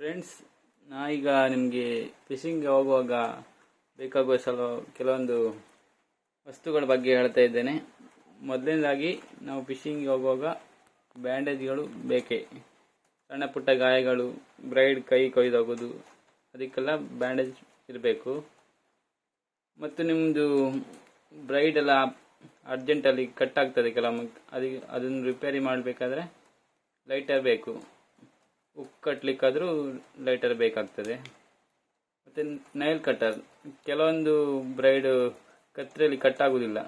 Friends ನಾ ಈಗ ನಿಮಗೆ ಫಿಶಿಂಗ್ಗೆ ಹೋಗುವಾಗ ಬೇಕಾಗುವ ಸಲ ಕೆಲವೊಂದು ವಸ್ತುಗಳ ಬಗ್ಗೆ ಹೇಳ್ತಾ ಇದ್ದೇನೆ. ಮೊದಲನೇದಾಗಿ, ನಾವು ಫಿಶಿಂಗ್ ಹೋಗುವಾಗ ಬ್ಯಾಂಡೇಜ್ಗಳು ಬೇಕೇ? ಸಣ್ಣ ಪುಟ್ಟ ಗಾಯಗಳು, ಬ್ರೈಡ್ ಕೈ ಕೊಯ್ದೋಗೋದು, ಅದಕ್ಕೆಲ್ಲ ಬ್ಯಾಂಡೇಜ್ ಇರಬೇಕು. ಮತ್ತು ನಿಮ್ಮದು ಬ್ರೈಡ್ ಎಲ್ಲ ಅರ್ಜೆಂಟಲ್ಲಿ ಕಟ್ ಆಗ್ತದೆ ಕೆಲವೊಮ್ಮೆ ಅದಕ್ಕೆ ಅದನ್ನು ರಿಪೇರಿ ಮಾಡಬೇಕಾದ್ರೆ ಲೈಟರ್ ಬೇಕು. ಉಕ್ ಕಟ್ಟಲಿಕ್ಕಾದರೂ ಲೈಟರ್ ಬೇಕಾಗ್ತದೆ. ಮತ್ತು ನೈಲ್ ಕಟ್ಟರ್ ಕೆಲವೊಂದು ಬ್ರೈಡ್ ಕತ್ತರಿಯಲ್ಲಿ ಕಟ್ ಆಗುವುದಿಲ್ಲ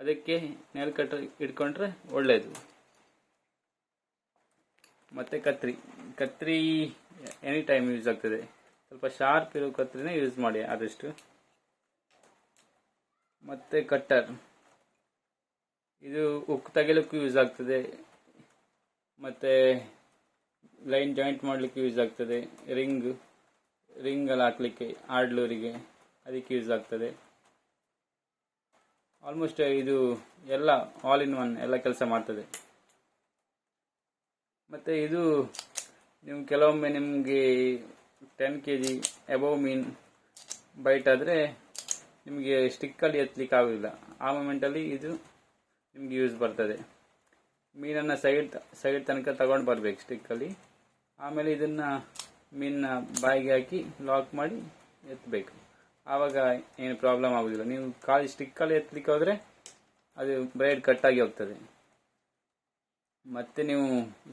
ಅದಕ್ಕೆ ನೈಲ್ ಕಟ್ಟರ್ ಇಟ್ಕೊಂಡ್ರೆ ಒಳ್ಳೆಯದು ಮತ್ತು ಕತ್ರಿ ಕತ್ರಿ ಎನಿ ಟೈಮ್ ಯೂಸ್ ಆಗ್ತದೆ. ಸ್ವಲ್ಪ ಶಾರ್ಪ್ ಇರೋ ಕತ್ರಿನೇ ಯೂಸ್ ಮಾಡಿ ಆದಷ್ಟು. ಮತ್ತು ಕಟ್ಟರ್ ಇದು ಉಕ್ಕು ತೆಗೆಯಲಿಕ್ಕೂ ಯೂಸ್ ಆಗ್ತದೆ. ಮತ್ತು ಲೈನ್ ಜಾಯಿಂಟ್ ಮಾಡಲಿಕ್ಕೆ ಯೂಸ್ ಆಗ್ತದೆ. ರಿಂಗ್ ರಿಂಗ್ ಹಾಕಲಿಕ್ಕೆ ಹಾಕ್ಲಿಕ್ಕೆ ಆಡ್ಲೂರಿಗೆ ಅದಕ್ಕೆ ಯೂಸ್ ಆಗ್ತದೆ. ಆಲ್ಮೋಸ್ಟ್ ಇದು ಎಲ್ಲ ಆಲ್ ಇನ್ ಒನ್ ಎಲ್ಲ ಕೆಲಸ ಮಾಡ್ತದೆ. ಮತ್ತು ಇದು ನೀವು ಕೆಲವೊಮ್ಮೆ ನಿಮಗೆ ಟೆನ್ ಕೆ ಜಿ ಎಬವ್ ಮೀನ್ ಬೈಟ್ ಆದರೆ ನಿಮಗೆ ಸ್ಟಿಕ್ಕಲ್ಲಿ ಎತ್ತಲಿಕ್ಕೆ ಆಗೋದಿಲ್ಲ. ಆ ಮೂಮೆಂಟಲ್ಲಿ ಇದು ನಿಮಗೆ ಯೂಸ್ ಬರ್ತದೆ. ಮೀನನ್ನು ಸೈಡ್ ಸೈಡ್ ತನಕ ತಗೊಂಡು ಬರಬೇಕು ಸ್ಟಿಕ್ಕಲ್ಲಿ ಆಮೇಲೆ ಇದನ್ನು ಮೀನ್ನ ಬಾಯಿಗೆ ಹಾಕಿ ಲಾಕ್ ಮಾಡಿ ಎತ್ತಬೇಕು ಆವಾಗ ಏನು ಪ್ರಾಬ್ಲಮ್ ಆಗೋದಿಲ್ಲ. ನೀವು ಕಾಲು ಸ್ಟಿಕ್ಕಲ್ಲಿ ಎತ್ತಲಿಕ್ಕೆ ಹೋದರೆ ಅದು ಬ್ರೈಡ್ ಕಟ್ಟಾಗಿ ಹೋಗ್ತದೆ. ಮತ್ತೆ ನೀವು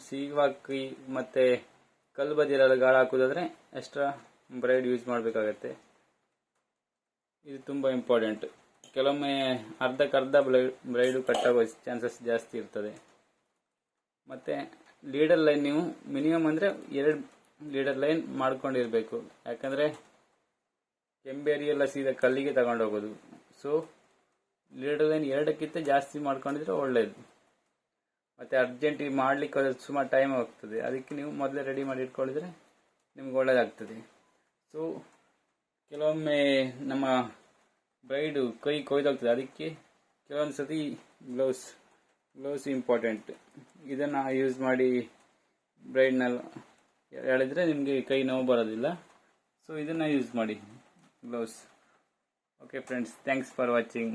ಸೀವಾಕಿ ಮತ್ತು ಕಲ್ಲು ಬದಿಯಲ್ಲೆಲ್ಲ ಗಾಳ ಹಾಕೋದಾದರೆ ಎಕ್ಸ್ಟ್ರಾ ಬ್ರೈಡ್ ಯೂಸ್ ಮಾಡಬೇಕಾಗತ್ತೆ. ಇದು ತುಂಬ ಇಂಪಾರ್ಟೆಂಟ್ ಕೆಲವೊಮ್ಮೆ ಅರ್ಧಕ್ಕರ್ಧ ಬ್ರೈಡು ಕಟ್ಟಾಗೋ ಚಾನ್ಸಸ್ ಜಾಸ್ತಿ ಇರ್ತದೆ. ಮತ್ತು ಲೀಡರ್ ಲೈನ್ ನೀವು ಮಿನಿಮಮ್ ಅಂದರೆ ಎರಡು ಲೀಡರ್ ಲೈನ್ ಮಾಡ್ಕೊಂಡಿರಬೇಕು. ಯಾಕಂದರೆ ಕೆಂಬೇರಿ ಎಲ್ಲ ಸೀದಾ ಕಲ್ಲಿಗೆ ತಗೊಂಡು ಹೋಗೋದು. ಸೊ ಲೀಡರ್ ಲೈನ್ ಎರಡಕ್ಕಿಂತ ಜಾಸ್ತಿ ಮಾಡ್ಕೊಂಡಿದ್ರೆ ಒಳ್ಳೆಯದು ಮತ್ತು ಅರ್ಜೆಂಟಿಗೆ ಮಾಡಲಿಕ್ಕೆ ಹೋದ್ರೆ ಸುಮಾರು ಟೈಮ್ ಹೋಗ್ತದೆ. ಅದಕ್ಕೆ ನೀವು ಮೊದಲೇ ರೆಡಿ ಮಾಡಿ ಇಟ್ಕೊಳ್ಳಿದ್ರೆ ನಿಮ್ಗೆ ಒಳ್ಳೆಯದಾಗ್ತದೆ ಸೊ ಕೆಲವೊಮ್ಮೆ ನಮ್ಮ ಬ್ರೈಡು ಕೈ ಕೊಯ್ದೋಗ್ತದೆ ಅದಕ್ಕೆ ಕೆಲವೊಂದು ಸತಿ ಗ್ಲೌಸ್ ಗ್ಲೌಸ್ ಇಂಪಾರ್ಟೆಂಟ್ ಇದನ್ನು ಯೂಸ್ ಮಾಡಿ ಬ್ರೈಡ್ನಲ್ಲಿ ಎಳೆದ್ರೆ ನಿಮಗೆ ಕೈ ನೋವು ಬರೋದಿಲ್ಲ. ಸೊ ಇದನ್ನು ಯೂಸ್ ಮಾಡಿ gloves okay friends thanks for watching